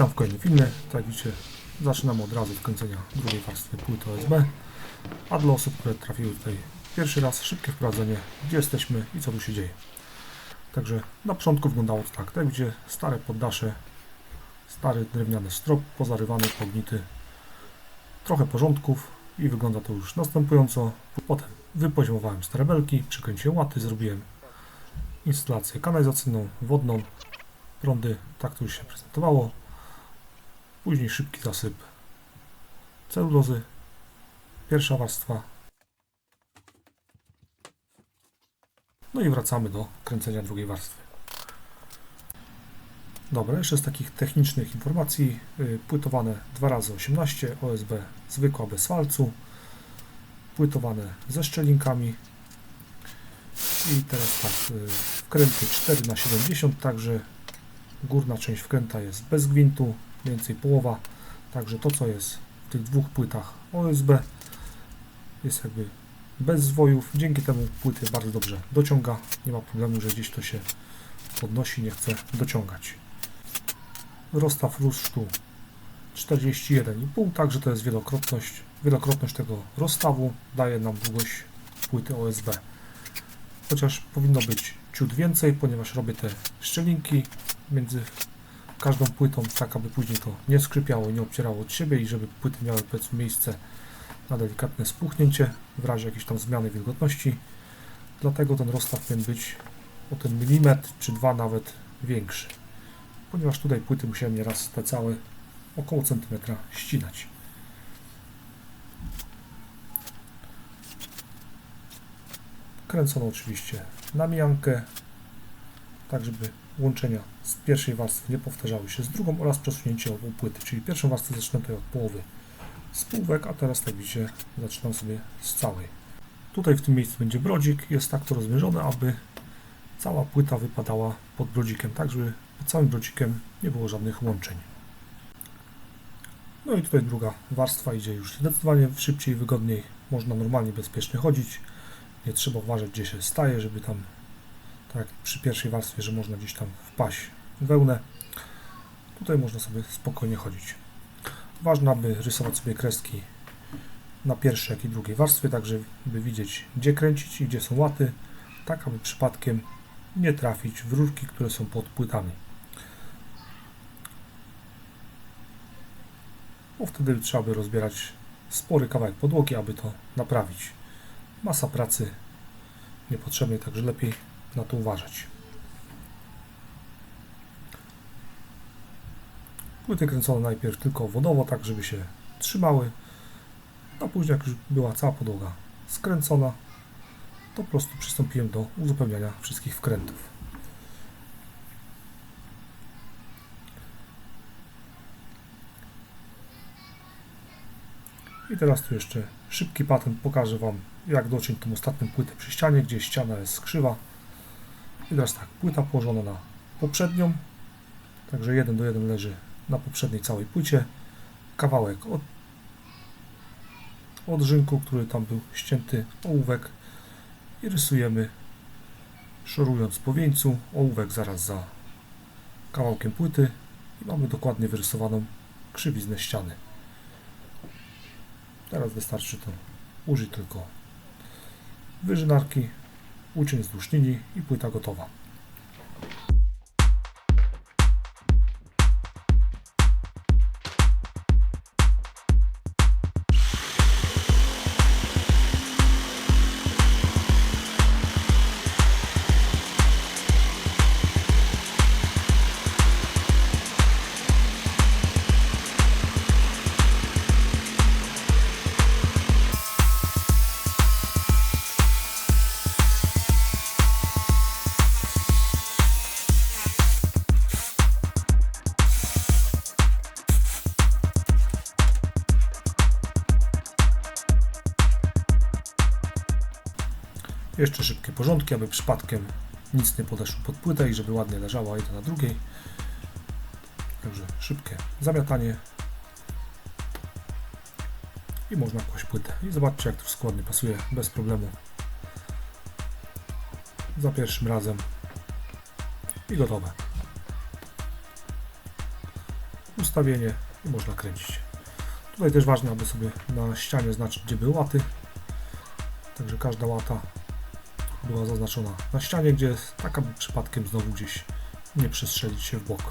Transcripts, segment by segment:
Witam w kolejnym filmie. Tak widzicie, zaczynamy od razu od kręcenia drugiej warstwy płyty OSB. A dla osób, które trafiły tutaj pierwszy raz, szybkie wprowadzenie, gdzie jesteśmy i co tu się dzieje. Także na początku wyglądało to tak. Tak widzicie, stare poddasze, stary drewniany strop, pozarywany, pognity, trochę porządków i wygląda to już następująco. Potem wypoziomowałem stare belki, przykręciłem łaty, zrobiłem instalację kanalizacyjną, wodną, prądy, tak to już się prezentowało. Później szybki zasyp celulozy, pierwsza warstwa. No i wracamy do kręcenia drugiej warstwy. Dobra, jeszcze z takich technicznych informacji. y, Płytowane 2 razy 18 OSB zwykła bez walcu. Płytowane ze szczelinkami. I teraz tak, y, wkręty 4 na 70 także górna część wkręta jest bez gwintu, mniej więcej połowa. Także to, co jest w tych dwóch płytach OSB, jest jakby bez zwojów. Dzięki temu płyty bardzo dobrze dociąga. Nie ma problemu, że gdzieś to się podnosi, nie chce dociągać. Rozstaw rusztu 41,5, także to jest wielokrotność. Wielokrotność tego rozstawu daje nam długość płyty OSB. Chociaż powinno być ciut więcej, ponieważ robię te szczelinki między każdą płytą, tak aby później to nie skrzypiało, nie obcierało od siebie i żeby płyty miały powiedzmy miejsce na delikatne spuchnięcie w razie jakiejś tam zmiany wilgotności. Dlatego ten rozstaw powinien być o ten milimetr czy dwa nawet większy. Ponieważ tutaj płyty musiałem nieraz te całe około centymetra ścinać. Kręcono oczywiście na mijankę, tak żeby łączenia z pierwszej warstwy nie powtarzały się z drugą oraz przesunięcie obu płyty, czyli pierwszą warstwę zaczynam tutaj od połowy spółek, a teraz tak widzicie zaczynam sobie z całej. Tutaj w tym miejscu będzie brodzik, jest tak to rozmierzone, aby cała płyta wypadała pod brodzikiem, tak żeby pod całym brodzikiem nie było żadnych łączeń. No i tutaj druga warstwa idzie już zdecydowanie szybciej, wygodniej, można normalnie, bezpiecznie chodzić, nie trzeba uważać gdzie się staje, żeby tam tak przy pierwszej warstwie, że można gdzieś tam wpaść wełnę. Tutaj można sobie spokojnie chodzić. Ważne, aby rysować sobie kreski na pierwszej, jak i drugiej warstwie, tak żeby widzieć, gdzie kręcić i gdzie są łaty, tak aby przypadkiem nie trafić w rurki, które są pod płytami. Bo wtedy trzeba by rozbierać spory kawałek podłogi, aby to naprawić. Masa pracy niepotrzebnej, także lepiej na to uważać. Płyty kręcono najpierw tylko wodowo, tak żeby się trzymały, a później jak już była cała podłoga skręcona, to po prostu przystąpiłem do uzupełniania wszystkich wkrętów. I teraz tu jeszcze szybki patent pokażę Wam jak dociąć tą ostatnią płytę przy ścianie, gdzie ściana jest krzywa. I teraz tak, płyta położona na poprzednią, także jeden do jeden leży na poprzedniej całej płycie. Kawałek od, od żynku, który tam był ścięty, ołówek i rysujemy szorując po wieńcu, ołówek zaraz za kawałkiem płyty i mamy dokładnie wyrysowaną krzywiznę ściany. Teraz wystarczy to użyć tylko wyżynarki, ucień wzdłuż linii i płyta gotowa. Porządki, aby przypadkiem nic nie podeszło pod płytę i żeby ładnie leżała jedna na drugiej. Także szybkie zamiatanie. I można kłaść płytę. I zobaczcie jak to wszystko ładnie pasuje, bez problemu. Za pierwszym razem. I gotowe. ustawienie i można kręcić. Tutaj też ważne, aby sobie na ścianie znaczyć, gdzie były łaty. Także każda łata była zaznaczona na ścianie, gdzie jest, tak aby przypadkiem znowu gdzieś nie przestrzelić się w bok.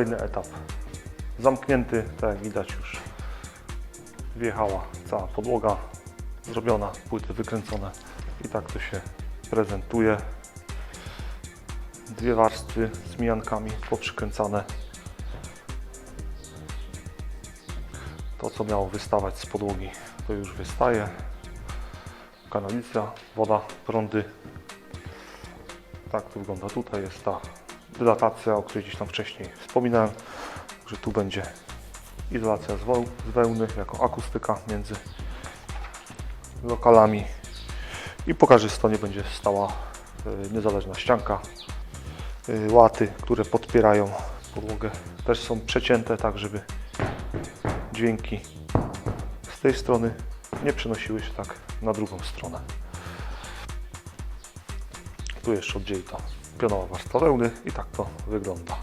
Kolejny etap. Zamknięty, tak jak widać już wjechała cała podłoga zrobiona, płyty wykręcone i tak to się prezentuje. Dwie warstwy z mijankami poprzykręcane. To co miało wystawać z podłogi to już wystaje. Kanalizacja, woda, prądy. Tak to wygląda tutaj. Jest ta dylatacja, o której gdzieś tam wcześniej wspominałem, że tu będzie izolacja z, wełny jako akustyka między lokalami i po każdej stronie będzie stała y, niezależna ścianka. Y, łaty, które podpierają podłogę też są przecięte tak, żeby dźwięki z tej strony nie przenosiły się tak na drugą stronę. Tu jeszcze oddzieli ta pionowa warstwa wełny i tak to wygląda.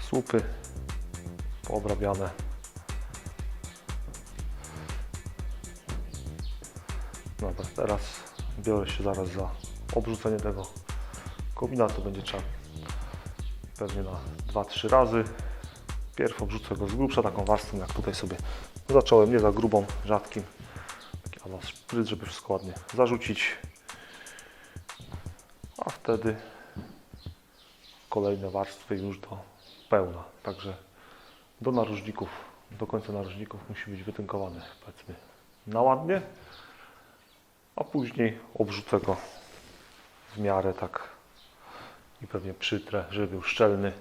Słupy poobrabiane. Dobra, teraz biorę się zaraz za obrzucenie tego kombinatu. Będzie trzeba pewnie na 2-3 razy. Pierw obrzucę go z grubsza taką warstwą, jak tutaj sobie zacząłem, nie za grubą, rzadkim. Taki szpryt, żeby wszystko ładnie zarzucić. A wtedy kolejne warstwy już do pełna. Także do narożników, do końca narożników musi być wytynkowany powiedzmy na ładnie, a później obrzucę go w miarę tak i pewnie przytrę, żeby był szczelny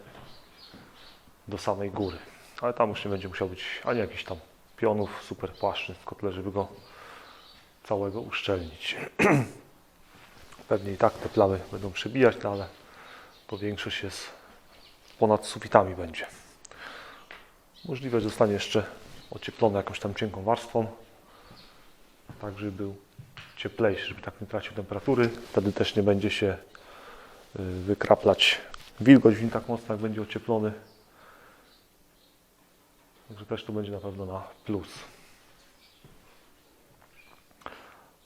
do samej góry. Ale tam już nie będzie musiał być ani jakiś tam pionów, super płaszczy w kotle, żeby go całego uszczelnić. Pewnie i tak te plamy będą przebijać, no ale to większość jest ponad sufitami będzie. Możliwe, że zostanie jeszcze ocieplony jakąś tam cienką warstwą, tak żeby był cieplejszy, żeby tak nie tracił temperatury. Wtedy też nie będzie się y, wykraplać wilgoć w nim tak mocno, jak będzie ocieplony. Także też to będzie na pewno na plus.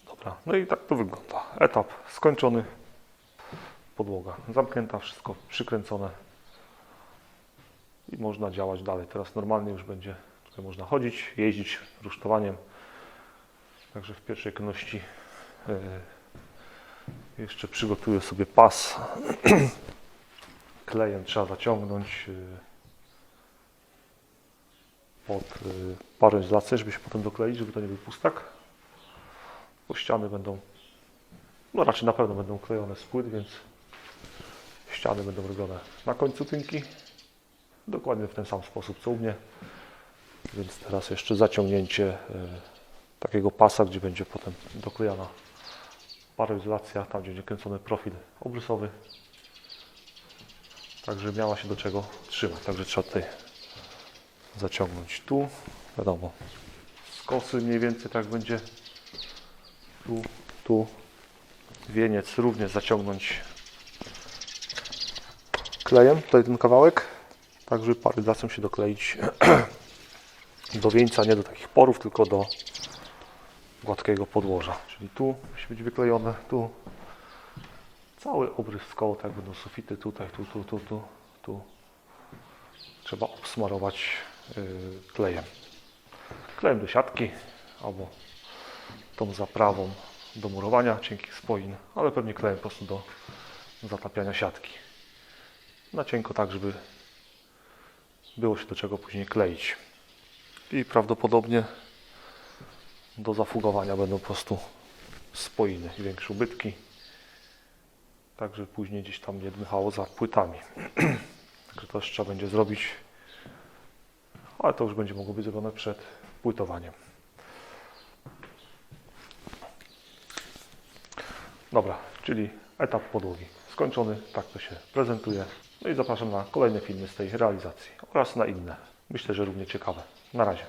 Dobra, no i tak to wygląda. Etap skończony. Podłoga zamknięta, wszystko przykręcone i można działać dalej. Teraz normalnie już będzie tutaj można chodzić, jeździć rusztowaniem. Także w pierwszej kolejności e, jeszcze przygotuję sobie pas. Klejem trzeba zaciągnąć e, pod e, parę zlaceń, żeby się potem dokleić, żeby to nie był pustak. Bo ściany będą, no raczej na pewno będą klejone z płyt, więc ściany będą robione na końcu tynki. Dokładnie w ten sam sposób co u mnie. Więc teraz jeszcze zaciągnięcie e, takiego pasa, gdzie będzie potem doklejana paroizolacja, tam gdzie będzie kręcony profil obrysowy. Także miała się do czego trzymać. Także trzeba tutaj zaciągnąć tu. Wiadomo, skosy mniej więcej tak będzie tu, tu. Wieniec również zaciągnąć klejem, tutaj ten kawałek, tak żeby paryzacją się dokleić do wieńca, nie do takich porów, tylko do gładkiego podłoża. Czyli tu musi być wyklejone, tu cały obrys koło, tak będą sufity, tutaj, tu, tu, tu, tu, tu. Trzeba obsmarować yy, klejem. Klejem do siatki albo tą zaprawą do murowania cienkich spoin, ale pewnie klejem po prostu do zatapiania siatki na cienko tak, żeby było się do czego później kleić. I prawdopodobnie do zafugowania będą po prostu spoiny większe ubytki. Tak, żeby później gdzieś tam nie dmychało za płytami. Także to jeszcze trzeba będzie zrobić, ale to już będzie mogło być zrobione przed płytowaniem. Dobra, czyli etap podłogi skończony, tak to się prezentuje. No i zapraszam na kolejne filmy z tej realizacji oraz na inne. Myślę, że równie ciekawe. Na razie.